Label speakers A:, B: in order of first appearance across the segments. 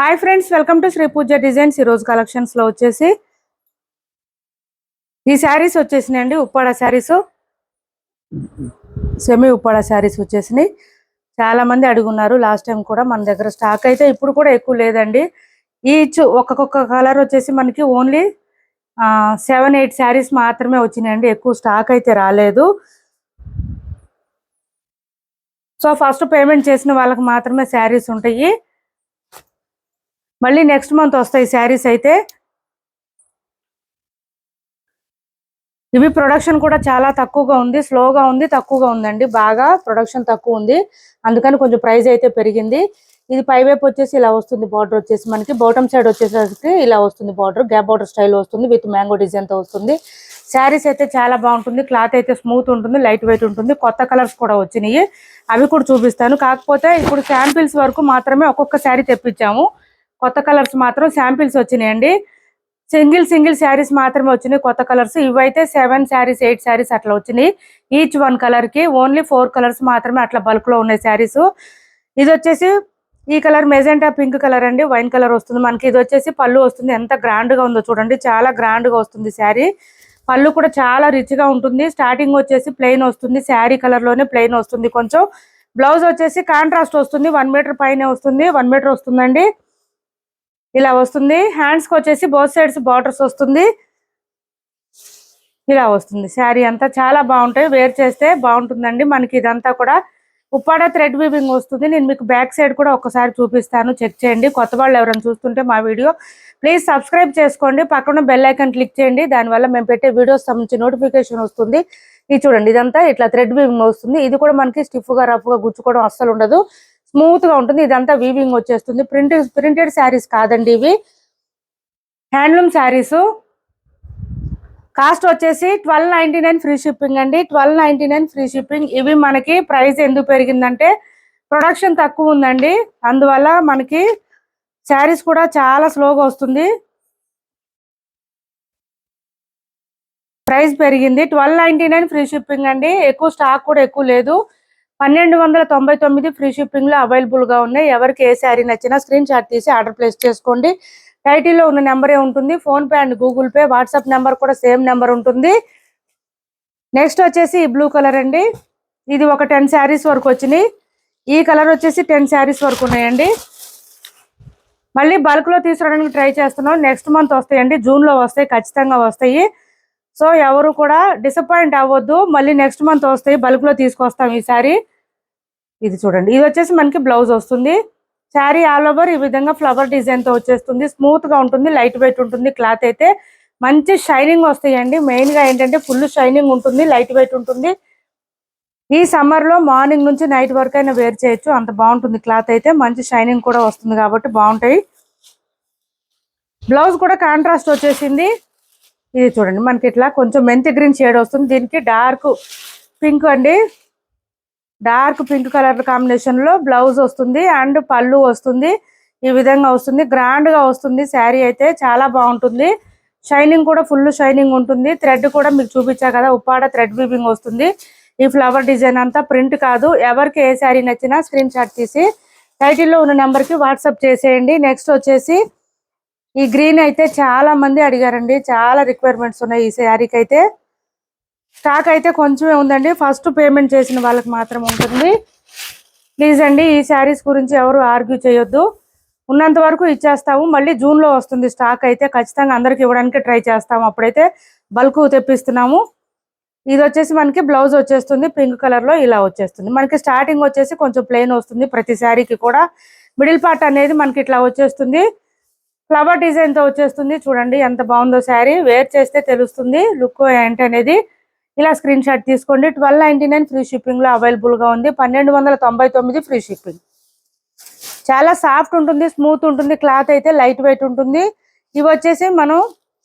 A: Hi friends welcome to Sri Pooja designs ఈరోజు కలెక్షన్స్లో వచ్చేసి ఈ శారీస్ వచ్చేసినాయండి ఉప్పాడ శారీస్ సెమీ ఉప్పాడ శారీస్ వచ్చేసినాయి. చాలా మంది అడుగున్నారు లాస్ట్ టైం కూడా మన దగ్గర స్టాక్ అయితే ఇప్పుడు కూడా ఎక్కువ లేదండి. ఈచ్ ఒక్కొక్క కలర్ వచ్చేసి మనకి ఓన్లీ సెవెన్ ఎయిట్ శారీస్ మాత్రమే వచ్చినాయండి. ఎక్కువ స్టాక్ అయితే రాలేదు. సో ఫస్ట్ పేమెంట్ చేసిన వాళ్ళకి మాత్రమే శారీస్ ఉంటాయి. మళ్ళీ నెక్స్ట్ మంత్ వస్తాయి శారీస్ అయితే. ఇవి ప్రొడక్షన్ కూడా చాలా తక్కువగా ఉంది స్లోగా ఉంది తక్కువగా ఉందండి. బాగా ప్రొడక్షన్ తక్కువ ఉంది. అందుకని కొంచెం ప్రైస్ అయితే పెరిగింది. ఇది పై వైపు వచ్చేసి ఇలా వస్తుంది బార్డర్ వచ్చేసి మనకి. బాటమ్ సైడ్ వచ్చేసరికి ఇలా వస్తుంది బార్డర్ గ్యాప్ బార్డర్ స్టైల్ వస్తుంది విత్ మ్యాంగో డిజైన్తో వస్తుంది. శారీస్ అయితే చాలా బాగుంటుంది. క్లాత్ అయితే స్మూత్ ఉంటుంది లైట్ వెయిట్ ఉంటుంది. కొత్త కలర్స్ కూడా వచ్చినాయి. అవి కూడా చూపిస్తాను. కాకపోతే ఇప్పుడు శాంపిల్స్ వరకు మాత్రమే ఒక్కొక్క శారీ తెప్పించాము. కొత్త కలర్స్ మాత్రం శాంపిల్స్ వచ్చినాయండి. సింగిల్ సింగిల్ శారీస్ మాత్రమే వచ్చినాయి కొత్త కలర్స్. ఇవైతే సెవెన్ శారీస్ ఎయిట్ శారీస్ అట్లా వచ్చినాయి. ఈచ్ వన్ కలర్కి ఓన్లీ ఫోర్ కలర్స్ మాత్రమే అట్లా బల్క్లో ఉన్నాయి శారీస్. ఇది వచ్చేసి ఈ కలర్ మెజెంటా పింక్ కలర్ అండి. వైన్ కలర్ వస్తుంది మనకి. ఇది వచ్చేసి పళ్ళు వస్తుంది. ఎంత గ్రాండ్గా ఉందో చూడండి. చాలా గ్రాండ్గా వస్తుంది శారీ. పళ్ళు కూడా చాలా రిచ్గా ఉంటుంది. స్టార్టింగ్ వచ్చేసి ప్లెయిన్ వస్తుంది. శారీ కలర్లోనే ప్లెయిన్ వస్తుంది కొంచెం. బ్లౌజ్ వచ్చేసి కాంట్రాస్ట్ వస్తుంది. వన్ మీటర్ పైన వస్తుంది. వన్ మీటర్ వస్తుందండి. ఇలా వస్తుంది. హ్యాండ్స్కి వచ్చేసి బోత్ సైడ్స్ బార్డర్స్ వస్తుంది. ఇలా వస్తుంది. శారీ అంతా చాలా బాగుంటాయి. వేర్ చేస్తే బాగుంటుందండి. మనకి ఇదంతా కూడా ఉప్పాడ థ్రెడ్ వీవింగ్ వస్తుంది. నేను మీకు బ్యాక్ సైడ్ కూడా ఒకసారి చూపిస్తాను. చెక్ చేయండి. కొత్త వాళ్ళు ఎవరైనా చూస్తుంటే మా వీడియో ప్లీజ్ సబ్స్క్రైబ్ చేసుకోండి. పక్కన బెల్ ఐకన్ క్లిక్ చేయండి. దానివల్ల మేము పెట్టే వీడియోస్ సంబంధించి నోటిఫికేషన్ వస్తుంది. ఇది చూడండి. ఇదంతా ఇట్లా థ్రెడ్ వీవింగ్ వస్తుంది. ఇది కూడా మనకి స్టిఫ్గా రఫ్గా గుచ్చుకోవడం అస్సలు ఉండదు. స్మూత్గా ఉంటుంది. ఇదంతా వీవింగ్ వచ్చేస్తుంది. ప్రింట్ ప్రింటెడ్ శారీస్ కాదండి ఇవి. హ్యాండ్లూమ్ శారీస్ కాస్ట్ వచ్చేసి twelve ninety nine free shipping అండి. Twelve ninety nine free shipping ఇవి మనకి ప్రైస్ ఎందుకు పెరిగిందంటే ప్రొడక్షన్ తక్కువ ఉందండి. అందువల్ల మనకి శారీస్ కూడా చాలా స్లోగా వస్తుంది. ప్రైస్ పెరిగింది. Twelve ninety nine free shipping అండి. ఎక్కువ స్టాక్ కూడా ఎక్కువ లేదు. పన్నెండు వందల తొంభై తొమ్మిది ఫ్రీ షిప్పింగ్లో అవైలబుల్గా ఉన్నాయి. ఎవరికి ఏ శారీ నచ్చినా స్క్రీన్ షాట్ తీసి ఆర్డర్ ప్లేస్ చేసుకోండి. టైటిల్లో ఉన్న నెంబరే ఉంటుంది. PhonePe and Google Pay WhatsApp number కూడా సేమ్ నెంబర్ ఉంటుంది. నెక్స్ట్ వచ్చేసి ఈ బ్లూ కలర్ అండి. ఇది ఒక టెన్ శారీస్ వరకు వచ్చినాయి. ఈ కలర్ వచ్చేసి టెన్ శారీస్ వరకు ఉన్నాయండి. మళ్ళీ బల్క్లో తీసుకురావడానికి ట్రై చేస్తున్నాం. నెక్స్ట్ మంత్ వస్తాయండి. జూన్లో వస్తాయి. ఖచ్చితంగా వస్తాయి. సో ఎవరు కూడా డిసప్పాయింట్ అవ్వద్దు. మళ్ళీ నెక్స్ట్ మంత్ వస్తాయి. బల్క్లో తీసుకొస్తాం ఈ సారీ ఇది చూడండి. ఇది వచ్చేసి మనకి బ్లౌజ్ వస్తుంది. శారీ ఆల్ ఓవర్ ఈ విధంగా ఫ్లవర్ డిజైన్తో వచ్చేస్తుంది. స్మూత్గా ఉంటుంది లైట్ వెయిట్ ఉంటుంది క్లాత్ అయితే మంచి షైనింగ్ వస్తాయండి. మెయిన్గా ఏంటంటే ఫుల్ షైనింగ్ ఉంటుంది లైట్ వెయిట్ ఉంటుంది. ఈ సమ్మర్లో మార్నింగ్ నుంచి నైట్ వరకు అయినా వేర్ చేయొచ్చు. అంత బాగుంటుంది క్లాత్ అయితే. మంచి షైనింగ్ కూడా వస్తుంది కాబట్టి బాగుంటాయి. బ్లౌజ్ కూడా కాంట్రాస్ట్ వచ్చేసింది. ఇది చూడండి. మనకి ఇట్లా కొంచెం మెంతి గ్రీన్ షేడ్ వస్తుంది. దీనికి డార్క్ పింక్ అండి. డార్క్ పింక్ కలర్ కాంబినేషన్లో బ్లౌజ్ వస్తుంది అండ్ పళ్ళు వస్తుంది. ఈ విధంగా వస్తుంది. గ్రాండ్గా వస్తుంది. శారీ అయితే చాలా బాగుంటుంది. షైనింగ్ కూడా ఫుల్ షైనింగ్ ఉంటుంది. థ్రెడ్ కూడా మీకు చూపించా కదా ఉప్పాడ థ్రెడ్ వీవింగ్ వస్తుంది. ఈ ఫ్లవర్ డిజైన్ అంతా ప్రింట్ కాదు. ఎవరికి ఏ శారీ నచ్చినా స్క్రీన్ షాట్ తీసి టైటిల్లో ఉన్న నెంబర్కి వాట్సాప్ చేసేయండి. నెక్స్ట్ వచ్చేసి ఈ గ్రీన్ అయితే చాలా మంది అడిగారండి. చాలా రిక్వైర్మెంట్స్ ఉన్నాయి ఈ శారీకి అయితే. స్టాక్ అయితే కొంచెమే ఉందండి. ఫస్ట్ పేమెంట్ చేసిన వాళ్ళకి మాత్రం ఉంటుంది. ప్లీజ్ అండి ఈ శారీస్ గురించి ఎవరు ఆర్గ్యూ చేయొద్దు. ఉన్నంత వరకు ఇచ్చేస్తాము. మళ్ళీ జూన్లో వస్తుంది స్టాక్ అయితే. ఖచ్చితంగా అందరికి ఇవ్వడానికి ట్రై చేస్తాము. అప్పుడైతే బల్క్ తెప్పిస్తున్నాము. ఇది వచ్చేసి మనకి బ్లౌజ్ వచ్చేస్తుంది. పింక్ కలర్లో ఇలా వచ్చేస్తుంది. మనకి స్టార్టింగ్ వచ్చేసి కొంచెం ప్లెయిన్ వస్తుంది ప్రతి శారీకి కూడా. మిడిల్ పార్ట్ అనేది మనకి ఇట్లా వచ్చేస్తుంది. ఫ్లవర్ డిజైన్తో వచ్చేస్తుంది. చూడండి ఎంత బాగుందో శారీ. వేర్ చేస్తే తెలుస్తుంది. లుక్ ఏంటి అనేది ఇలా స్క్రీన్ షాట్ తీసుకోండి. ట్వెల్వ్ నైన్టీ నైన్ ఫ్రీ షిప్పింగ్లో ఉంది. పన్నెండు వందల తొంభై తొమ్మిది ఫ్రీ షిప్పింగ్ చాలా సాఫ్ట్ ఉంటుంది స్మూత్ ఉంటుంది క్లాత్ అయితే లైట్ వెయిట్ ఉంటుంది. ఇవి వచ్చేసి మనం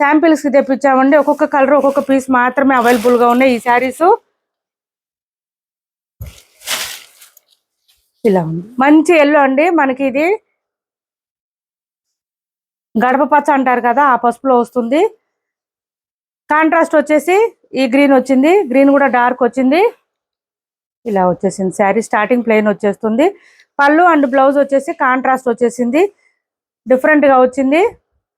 A: శాంపిల్స్కి తెప్పించామండి. ఒక్కొక్క కలర్ ఒక్కొక్క పీస్ మాత్రమే అవైలబుల్గా ఉన్నాయి ఈ శారీస్ ఇలా ఉంది. మంచి ఎల్లో అండి. మనకి ఇది గడప పచ్చ అంటారు కదా ఆ పసుపులో వస్తుంది. కాంట్రాస్ట్ వచ్చేసి ఈ గ్రీన్ వచ్చింది గ్రీన్ కూడా డార్క్ వచ్చింది. ఇలా వచ్చేసింది. శారీ స్టార్టింగ్ ప్లెయిన్ వచ్చేస్తుంది. పళ్ళు అండ్ బ్లౌజ్ వచ్చేసి కాంట్రాస్ట్ వచ్చేసింది. డిఫరెంట్గా వచ్చింది.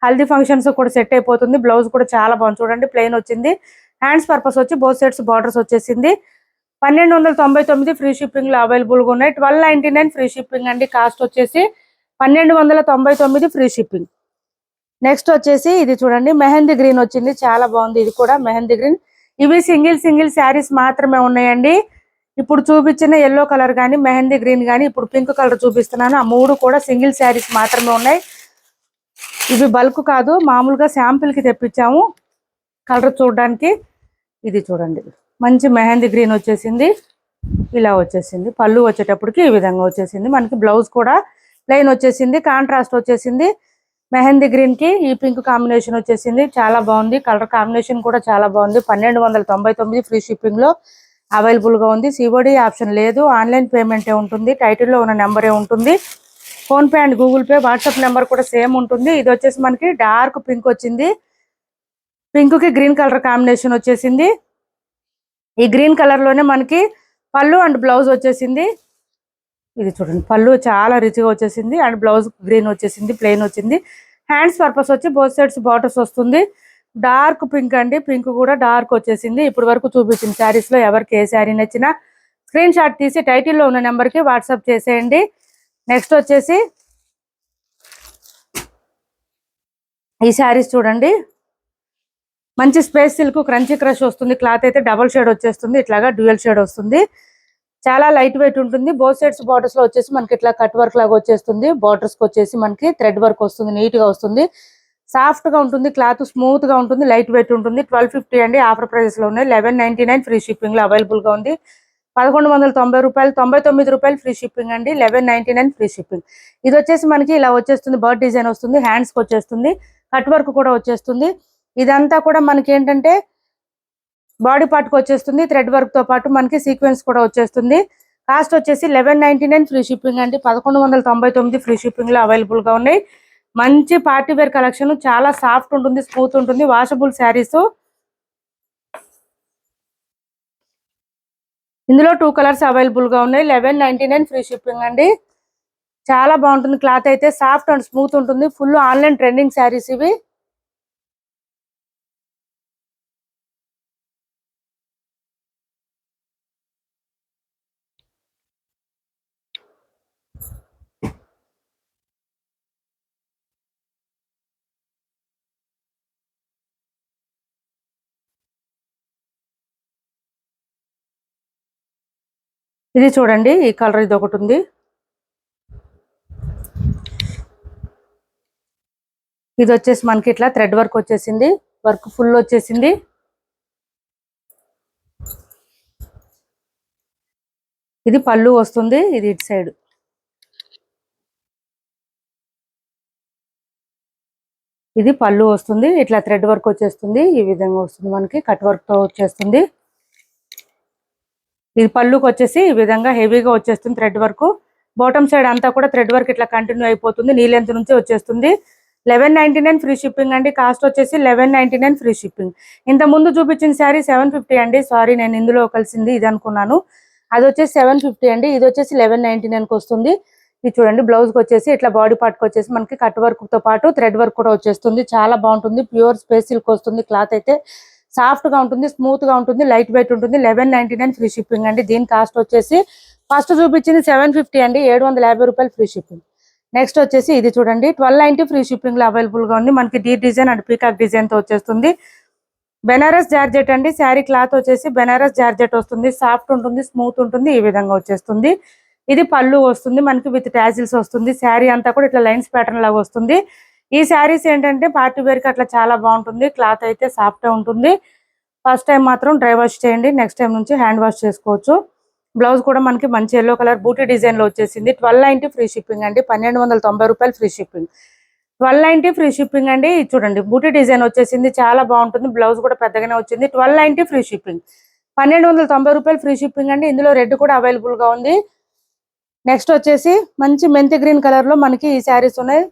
A: హల్దీ ఫంక్షన్స్ కూడా సెట్ అయిపోతుంది. బ్లౌజ్ కూడా చాలా బాగుంది. చూడండి ప్లెయిన్ వచ్చింది. హ్యాండ్స్ పర్పస్ వచ్చి బోత్ సైడ్స్ బార్డర్స్ వచ్చేసింది. పన్నెండు వందల తొంభై తొమ్మిది ఫ్రీ షిప్పింగ్లో అవైలబుల్గా ఉన్నాయి. Twelve ninety nine free shipping అండి. కాస్ట్ వచ్చేసి పన్నెండు వందల తొంభై తొమ్మిది ఫ్రీ షిప్పింగ్ నెక్స్ట్ వచ్చేసి ఇది చూడండి. మెహందీ గ్రీన్ వచ్చింది. చాలా బాగుంది. ఇది కూడా మెహందీ గ్రీన్ ఇవి సింగిల్ సింగిల్ శారీస్ మాత్రమే ఉన్నాయండి. ఇప్పుడు చూపించిన ఎల్లో కలర్ కానీ మెహందీ గ్రీన్ కానీ ఇప్పుడు పింక్ కలర్ చూపిస్తున్నాను. ఆ మూడు కూడా సింగిల్ శారీస్ మాత్రమే ఉన్నాయి. ఇవి బల్క్ కాదు మామూలుగా శాంపిల్కి తెప్పించాము. కలర్ చూడడానికి ఇది చూడండి. మంచి మెహందీ గ్రీన్ వచ్చేసింది. ఇలా వచ్చేసింది. పళ్ళు వచ్చేటప్పటికి ఈ విధంగా వచ్చేసింది. మనకి బ్లౌజ్ కూడా ప్లెయిన్ వచ్చేసింది. కాంట్రాస్ట్ వచ్చేసింది. మెహందీ గ్రీన్కి ఈ పింక్ కాంబినేషన్ వచ్చేసింది. చాలా బాగుంది. కలర్ కాంబినేషన్ కూడా చాలా బాగుంది. పన్నెండు వందల తొంభై తొమ్మిది ఫ్రీ షిప్పింగ్లో అవైలబుల్గా ఉంది. సిఓడి ఆప్షన్ లేదు. ఆన్లైన్ పేమెంట్ ఉంటుంది. టైటిల్లో ఉన్న నెంబరే ఉంటుంది. PhonePe and Google Pay WhatsApp number కూడా సేమ్ ఉంటుంది. ఇది వచ్చేసి మనకి డార్క్ పింక్ వచ్చింది. పింక్కి గ్రీన్ కలర్ కాంబినేషన్ వచ్చేసింది. ఈ గ్రీన్ కలర్లోనే మనకి పళ్ళు అండ్ బ్లౌజ్ వచ్చేసింది. ఇది చూడండి. పళ్ళు చాలా రిచ్గా వచ్చేసింది. అండ్ బ్లౌజ్ గ్రీన్ వచ్చేసింది ప్లెయిన్ వచ్చింది. హ్యాండ్స్ పర్పస్ వచ్చి బోత్ సైడ్స్ బాటర్స్ వస్తుంది. డార్క్ పింక్ అండి. పింక్ కూడా డార్క్ వచ్చేసింది. ఇప్పటి వరకు చూపించిన శారీస్లో ఎవరికి ఏ శారీ నచ్చినా స్క్రీన్ షాట్ తీసి టైటిల్లో ఉన్న నెంబర్కి వాట్సాప్ చేసేయండి. నెక్స్ట్ వచ్చేసి ఈ శారీస్ చూడండి. మంచి స్పేస్ సిల్క్ క్రంచీ క్రష్ వస్తుంది. క్లాత్ అయితే డబల్ షేడ్ వచ్చేస్తుంది. ఇట్లాగా డ్యూయల్ షేడ్ వస్తుంది. చాలా లైట్ వెయిట్ ఉంటుంది. బోత్ సైడ్స్ బార్డర్స్లో వచ్చేసి మనకి ఇట్లా కట్ వర్క్ లాగా వచ్చేస్తుంది. బార్డర్స్కి వచ్చేసి మనకి థ్రెడ్ వర్క్ వస్తుంది. నీట్గా వస్తుంది. సాఫ్ట్గా ఉంటుంది. క్లాత్ స్మూత్గా ఉంటుంది. లైట్ వెయిట్ ఉంటుంది. ట్వెల్వ్ ఫిఫ్టీ అండి. ఆఫర్ ప్రైస్లో ఉన్నాయి. లెవెన్ నైన్టీ నైన్ ఫ్రీ షిప్పింగ్లో అవైలబుల్గా ఉంది. పదకొండు వందల తొంభై రూపాయలు తొంభై తొమ్మిది రూపాయలు ఫ్రీ షిప్పింగ్ అండి. Eleven ninety nine free shipping. ఇది వచ్చేసి మనకి ఇలా వచ్చేస్తుంది. బర్డ్ డిజైన్ వస్తుంది. హ్యాండ్స్కి వచ్చేస్తుంది. కట్ వర్క్ కూడా వచ్చేస్తుంది. ఇదంతా కూడా మనకి ఏంటంటే బాడీ పార్ట్కి వచ్చేస్తుంది థ్రెడ్ వర్క్తో పాటు మనకి సీక్వెన్స్ కూడా వచ్చేస్తుంది. కాస్ట్ వచ్చేసి eleven ninety nine free shipping అండి. పదకొండు వందల తొంభై తొమ్మిది ఫ్రీ షిప్పింగ్లో అవైలబుల్గా ఉన్నాయి. మంచి పార్టీ వేర్ కలెక్షన్ చాలా సాఫ్ట్ ఉంటుంది స్మూత్ ఉంటుంది వాషబుల్ శారీస్. ఇందులో టూ కలర్స్ అవైలబుల్గా ఉన్నాయి. Eleven ninety nine free shipping అండి. చాలా బాగుంటుంది క్లాత్ అయితే సాఫ్ట్ అండ్ స్మూత్ ఉంటుంది. ఫుల్ ఆన్లైన్ ట్రెండింగ్ శారీస్ ఇవి. ఇది చూడండి ఈ కలర్ ఇది ఒకటి ఉంది. ఇది వచ్చేసి మనకి ఇట్లా థ్రెడ్ వర్క్ వచ్చేసింది. వర్క్ ఫుల్ వచ్చేసింది. ఇది పళ్ళు వస్తుంది ఇది ఇటు సైడ్. ఇది పళ్ళు వస్తుంది ఇట్లా థ్రెడ్ వర్క్ వచ్చేస్తుంది ఈ విధంగా వస్తుంది మనకి కట్ వర్క్తో వచ్చేస్తుంది. ఇది పళ్ళుకి వచ్చేసి ఈ విధంగా హెవీగా వచ్చేస్తుంది థ్రెడ్ వర్క్. బాటమ్ సైడ్ అంతా కూడా థ్రెడ్ వర్క్ ఇట్లా కంటిన్యూ అయిపోతుంది. నీ లెంత్ నుంచి వచ్చేస్తుంది. Eleven ninety nine free shipping అండి. కాస్ట్ వచ్చేసి eleven ninety nine free shipping. ఇంత ముందు చూపించిన శారీ సెవెన్ ఫిఫ్టీ అండి. సారీ నేను ఇందులో కలిసింది ఇది అనుకున్నాను. అది వచ్చేసి సెవెన్ ఫిఫ్టీ అండి. ఇది వచ్చేసి లెవెన్ నైన్టీ నైన్కి వస్తుంది. ఇది చూడండి బ్లౌజ్కి వచ్చేసి ఇట్లా బాడీ పార్ట్కి వచ్చేసి మనకి కట్ వర్క్తో పాటు థ్రెడ్ వర్క్ కూడా వచ్చేస్తుంది. చాలా బాగుంటుంది. ప్యూర్ స్పేస్ సిల్క్ వస్తుంది. క్లాత్ అయితే సాఫ్ట్గా ఉంటుంది స్మూత్గా ఉంటుంది లైట్ వెయిట్ ఉంటుంది. Eleven ninety nine free shipping అండి. దీని కాస్ట్ వచ్చేసి ఫస్ట్ చూపించింది సెవెన్ ఫిఫ్టీ అండి. ఏడు వందల యాభై రూపాయలు ఫ్రీ షిప్పింగ్. నెక్స్ట్ వచ్చేసి ఇది చూడండి. ట్వెల్వ్ నైన్టీ ఫ్రీ షిప్పింగ్లో అవైలబుల్గా ఉంది. మనకి డీ డిజైన్ అండ్ పీకాక్ డిజైన్తో వచ్చేస్తుంది. బెనారస్ జార్జెట్ అండి. శారీ క్లాత్ వచ్చేసి బెనారస్ జార్జెట్ వస్తుంది. సాఫ్ట్ ఉంటుంది స్మూత్ ఉంటుంది ఈ విధంగా వచ్చేస్తుంది. ఇది పళ్ళు వస్తుంది మనకి విత్ టాజిల్స్ వస్తుంది. శారీ అంతా కూడా ఇట్లా లైన్స్ ప్యాటర్న్ లాగా వస్తుంది. ఈ శారీస్ ఏంటంటే పార్టీ వేర్కి అట్లా చాలా బాగుంటుంది. క్లాత్ అయితే సాఫ్ట్ ఉంటుంది. ఫస్ట్ టైం మాత్రం డ్రై వాష్ చేయండి. నెక్స్ట్ టైం నుంచి హ్యాండ్ వాష్ చేసుకోవచ్చు. బ్లౌజ్ కూడా మనకి మంచి ఎల్లో కలర్ బూటీ డిజైన్లో వచ్చేసింది. ట్వెల్వ్ నైంటీ ఫ్రీ షిప్పింగ్ అండి. పన్నెండు వందల తొంభై రూపాయలు free shipping. Twelve ninety free shipping అండి. చూడండి బూటీ డిజైన్ వచ్చేసింది. చాలా బాగుంటుంది. బ్లౌజ్ కూడా పెద్దగానే వచ్చింది. Twelve ninety free shipping. పన్నెండు వందల తొంభై రూపాయలు ఫ్రీ షిప్పింగ్ అండి. ఇందులో రెడ్ కూడా అవైలబుల్గా ఉంది. నెక్స్ట్ వచ్చేసి మంచి మెంతి గ్రీన్ కలర్లో మనకి ఈ శారీస్ ఉన్నాయి.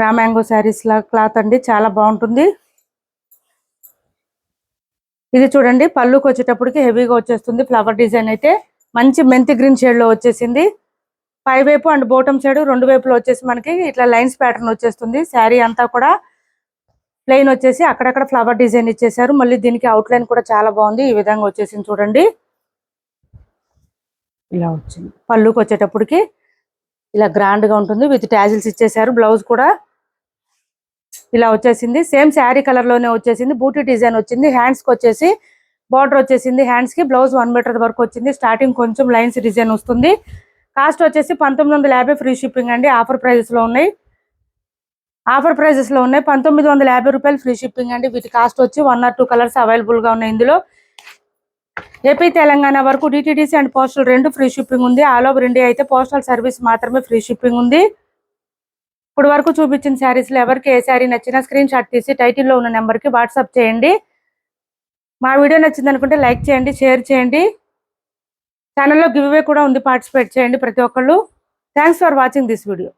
A: రా మ్యాంగో శారీస్ లా క్లాత్ అండి చాలా బాగుంటుంది. ఇది చూడండి పళ్ళుకి వచ్చేటప్పటికి హెవీగా వచ్చేస్తుంది ఫ్లవర్ డిజైన్ అయితే. మంచి మెంతి గ్రీన్ షేడ్లో వచ్చేసింది. పై వైపు అండ్ బోటం సైడ్ రెండు వైపులో వచ్చేసి మనకి ఇట్లా లైన్స్ ప్యాటర్న్ వచ్చేస్తుంది శారీ అంతా కూడా. ప్లెయిన్ వచ్చేసి అక్కడక్కడ ఫ్లవర్ డిజైన్ ఇచ్చేసారు మళ్ళీ దీనికి అవుట్ లైన్ కూడా చాలా బాగుంది. ఈ విధంగా వచ్చేసింది చూడండి. ఇలా వచ్చింది. పళ్ళుకి వచ్చేటప్పటికి ఇలా గ్రాండ్గా ఉంటుంది. విత్ ట్యాజిల్స్ ఇచ్చేసారు. బ్లౌజ్ కూడా ఇలా వచ్చేసింది. సేమ్ శారీ కలర్లోనే వచ్చేసింది. బూటీ డిజైన్ వచ్చింది. హ్యాండ్స్కి వచ్చేసి బార్డర్ వచ్చేసింది. హ్యాండ్స్కి బ్లౌజ్ వన్ మీటర్ వరకు వచ్చింది. స్టార్టింగ్ కొంచెం లైన్స్ డిజైన్ వస్తుంది. కాస్ట్ వచ్చేసి పంతొమ్మిది వందల యాభై ఫ్రీ షిప్పింగ్ అండి. ఆఫర్ ప్రైజెస్లో ఉన్నాయి. ఆఫర్ ప్రైజెస్లో ఉన్నాయి. పంతొమ్మిది వందల యాభై రూపాయలు ఫ్రీ షిప్పింగ్ అండి. వీటి కాస్ట్ వచ్చి వన్ ఆర్ టూ కలర్స్ అవైలబుల్గా ఉన్నాయి ఇందులో. ఏపీ తెలంగాణ వరకు డిటిడిసి అండ్ పోస్టల్ రెండు ఫ్రీ షిప్పింగ్ ఉంది. ఆల్ ఓవర్ ఇండియా అయితే పోస్టల్ సర్వీస్ మాత్రమే ఫ్రీ షిప్పింగ్ ఉంది. ఇప్పుడు వరకు చూపించిన శారీస్లో ఎవరికి ఏ శారీ నచ్చినా స్క్రీన్ షాట్ తీసి టైటిల్లో ఉన్న నెంబర్కి వాట్సాప్ చేయండి. మా వీడియో నచ్చింది అనుకుంటే లైక్ చేయండి షేర్ చేయండి. ఛానల్లో గివ్ అవే కూడా ఉంది పార్టిసిపేట్ చేయండి ప్రతి ఒక్కళ్ళు. Thanks for watching this video